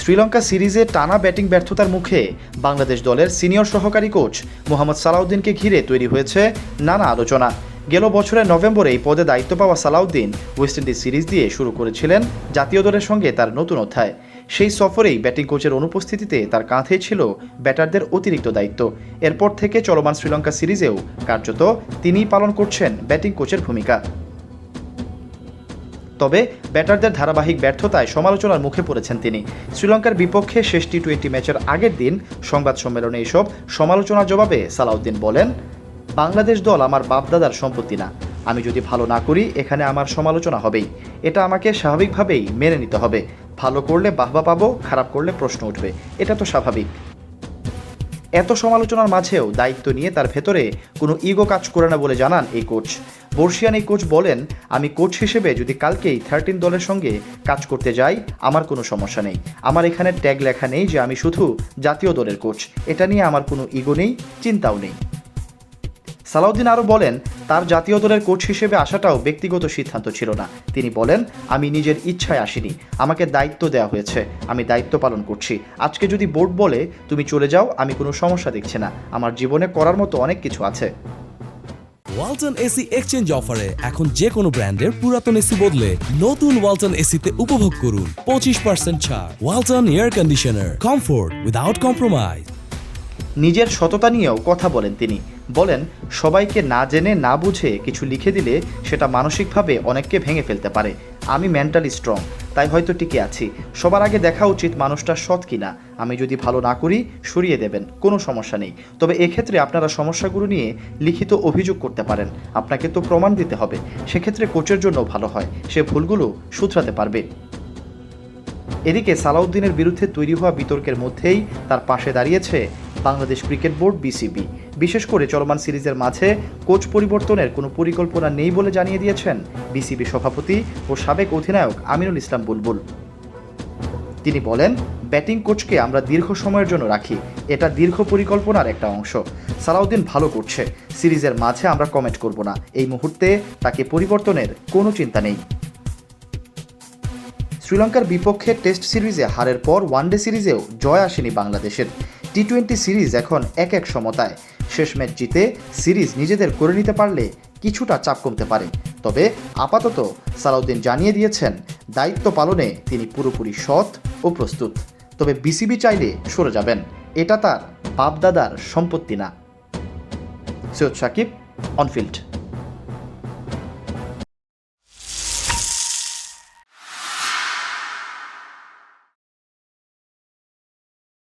শ্রীলঙ্কা সিরিজে টানা ব্যাটিং ব্যর্থতার মুখে বাংলাদেশ দলের সিনিয়র সহকারী কোচ মোহাম্মদ সালাউদ্দিনকে ঘিরে তৈরি হয়েছে নানা আলোচনা। গেল বছরের নভেম্বরে এই পদে দায়িত্ব পাওয়া সালাউদ্দিন ওয়েস্ট ইন্ডিজ সিরিজ দিয়ে শুরু করেছিলেন জাতীয় দলের সঙ্গে তার নতুন অধ্যায়। সেই সফরেই ব্যাটিং কোচের অনুপস্থিতিতে তার কাঁধে ছিল ব্যাটারদের অতিরিক্ত দায়িত্ব। এরপর থেকে চলমান শ্রীলঙ্কা সিরিজেও কার্যত তিনিই পালন করছেন ব্যাটিং কোচের ভূমিকা। তবে ব্যাটারদের ধারাবাহিক ব্যর্থতায় সমালোচনার মুখে পড়েছেন তিনি। শ্রীলঙ্কার বিপক্ষে শেষ টি টোয়েন্টি ম্যাচের আগের দিন সংবাদ সম্মেলনে এসব সমালোচনার জবাবে সালাউদ্দিন বলেন, বাংলাদেশ দল আমার বাপদাদার সম্পত্তি না। আমি যদি ভালো না করি, এখানে আমার সমালোচনা হবেই। এটা আমাকে স্বাভাবিকভাবেই মেনে নিতে হবে। ভালো করলে বাহবা পাবো, খারাপ করলে প্রশ্ন উঠবে। এটা তো স্বাভাবিক। এত সমালোচনার মাঝেও দায়িত্ব নিয়ে তার ভেতরে কোনো ইগো কাজ করে না বলে জানান এই কোচ বর্ষিয়ান এই কোচ বলেন, আমি কোচ হিসেবে যদি কালকেই থার্টিন দলের সঙ্গে কাজ করতে যাই, আমার কোনো সমস্যা নেই। আমার এখানে ট্যাগ লেখা নেই যে আমি শুধু জাতীয় দলের কোচ এটা নিয়ে আমার কোনো ইগো নেই, চিন্তাও নেই। সালাউদ্দিন আরও বলেন তার জাতীয় দলের কোচ হিসেবে আসাটাও ব্যক্তিগত সিদ্ধান্ত ছিল না। তিনি বলেন, আমি নিজের ইচ্ছায় আসিনি। আমাকে দায়িত্ব দেওয়া হয়েছে। আমি দায়িত্ব পালন করছি। আজকে যদি বোর্ড বলে, তুমি চলে যাও, আমি কোনো সমস্যা দেখছি না। আমার জীবনে করার মতো অনেক কিছু আছে। ওয়ালটন এসি এক্সচেঞ্জ অফারে এখন যে কোনো ব্র্যান্ডের পুরাতন এসি বদলে নতুন ওয়ালটন এসিতে উপভোগ করুন। পঁচিশ পার্সেন্ট ছাড়। Walton air conditioner. Comfort without compromise. নিজের সততা নিয়েও কথা বলেন তিনি। বলেন, সবাইকে না জেনে, না বুঝে কিছু লিখে দিলে সেটা মানসিকভাবে অনেককে ভেঙে ফেলতে পারে। আমি মেন্টালি স্ট্রং, তাই হয়তো টিকে আছি। সবার আগে দেখা উচিত মানুষটা সৎ কিনা। আমি যদি ভালো না করি, সরিয়ে দেবেন, কোনো সমস্যা নেই। তবে এক্ষেত্রে আপনারা সমস্যাগুলো নিয়ে লিখিত অভিযোগ করতে পারেন। আপনাকে তো প্রমাণ দিতে হবে। সেক্ষেত্রে কোচের জন্য ভালো হয়। সে ভুলগুলো শুধরাতে পারবে। এদিকে সালাউদ্দিনের বিরুদ্ধে তৈরি হওয়া বিতর্কের মধ্যেই তার পাশে দাঁড়িয়েছে বাংলাদেশ ক্রিকেট বোর্ড, বিসিবি। বিশেষ করে চলমান সিরিজের মাঝে কোচ পরিবর্তনের কোনো পরিকল্পনা নেই বলে জানিয়ে দিয়েছেন বিসিবি সভাপতি ও সাবেক অধিনায়ক আমিনুল ইসলাম বুলবুল। তিনি বলেন, ব্যাটিং কোচকে আমরা দীর্ঘ সময়ের জন্য রাখি, এটা দীর্ঘ পরিকল্পনার একটা অংশ। সালাউদ্দিন ভালো করছে, সিরিজের মাঝে আমরা কমেন্ট করব না। এই মুহূর্তে তাকে পরিবর্তনের কোনো চিন্তা নেই। শ্রীলঙ্কার বিপক্ষে টেস্ট সিরিজে হারের পর ওয়ানডে সিরিজেও জয় আসেনি বাংলাদেশের। টি টোয়েন্টি সিরিজ এখন এক এক সমতায়। শেষ ম্যাচ জিতে সিরিজ নিজেদের করে নিতে পারলে কিছুটা চাপ কমতে পারে। তবে আপাতত সালাউদ্দিন জানিয়ে দিয়েছেন, দায়িত্ব পালনে তিনি পুরোপুরি সৎ ও প্রস্তুত। তবে বিসিবি চাইলে সরে যাবেন। এটা তার বাপদাদার সম্পত্তি না। সৈয়দ সাকিব অনফিল্ড